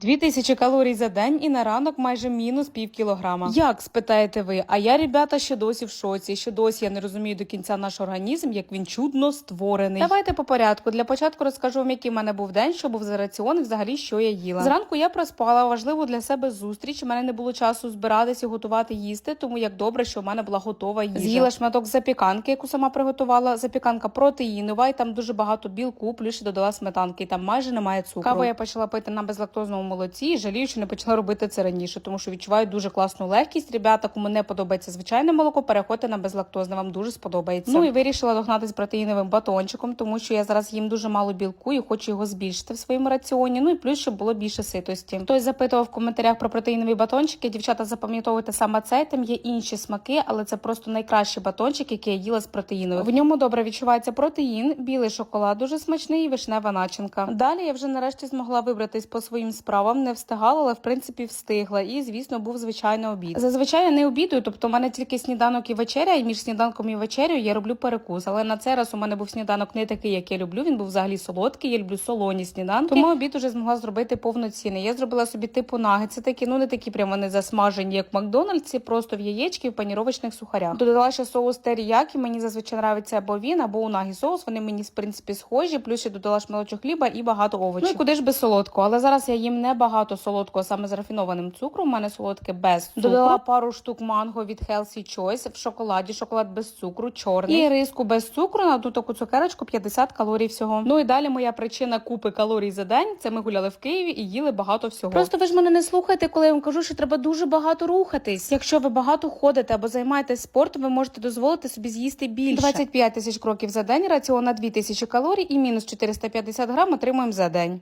2000 калорій за день і на ранок майже мінус пів кілограма. Як спитаєте ви? А я, ребята, ще досі в шоці. Ще досі я не розумію до кінця наш організм, як він чудно створений. Давайте по порядку. Для початку розкажу вам, який в мене був день, що був за раціон, і взагалі що я їла. Зранку я проспала важливу для себе зустріч. У мене не було часу збиратися, готувати їсти, тому як добре, що в мене була готова їжа. З'їла шматок запіканки, яку сама приготувала. Запіканка протеїнова, і там дуже багато білку, плюс ще додала сметанки, і там майже немає цукру. Каву я почала пити на безлактозному молоці і жалію, що не почала робити це раніше, тому що відчуваю дуже класну легкість. Ребята, кому не подобається звичайне молоко, переходьте на безлактозне, вам дуже сподобається. Ну і вирішила догнатись протеїновим батончиком, тому що я зараз їм дуже мало білку і хочу його збільшити в своєму раціоні. Ну і плюс, щоб було більше ситості. Хтось запитував в коментарях про протеїнові батончики. Дівчата, запам'ятовуйте саме цей. Там є інші смаки, але це просто найкращий батончик, який я їла з протеїновим. В ньому добре відчувається протеїн, білий шоколад, дуже смачний і вишнева начинка. Далі я вже нарешті змогла вибратись по своїм справам. Не встигала, але в принципі встигла. І звісно, був звичайно обід. Зазвичай я не обідаю, тобто у мене тільки сніданок і вечеря, і між сніданком і вечерею я роблю перекус. Але на цей раз у мене був сніданок не такий, як я люблю. Він був взагалі солодкий. Я люблю солоні сніданки. Тому обід уже змогла зробити повноцінний. Я зробила собі типу нагетси такі, ну не такі прямо вони засмажені, як в Макдональдсі, просто в яєчки в паніровочних сухарях. Додала ще соус теріякі. Мені зазвичай нравиться або він, або унагі соус. Вони мені в принципі схожі. Плюс ще додала шмалочок хліба і багато овочів. Ну і куди ж без солодкого? Але зараз я їм не багато солодкого, саме з рафінованим цукром. У мене солодке без цукру. Додала пару штук манго від Healthy Choice в шоколаді, шоколад без цукру, чорний. І риску без цукру на одну таку цукерочку 50 калорій всього. Ну і далі моя причина купи калорій за день. Це ми гуляли в Києві і їли багато всього. Просто ви ж мене не слухаєте, коли я вам кажу, що треба дуже багато рухатись. Якщо ви багато ходите або займаєтесь спортом, ви можете дозволити собі з'їсти більше. 25 тисяч кроків за день, раціон на 2 тисячі калорій і мінус 450 грам отримуємо за день.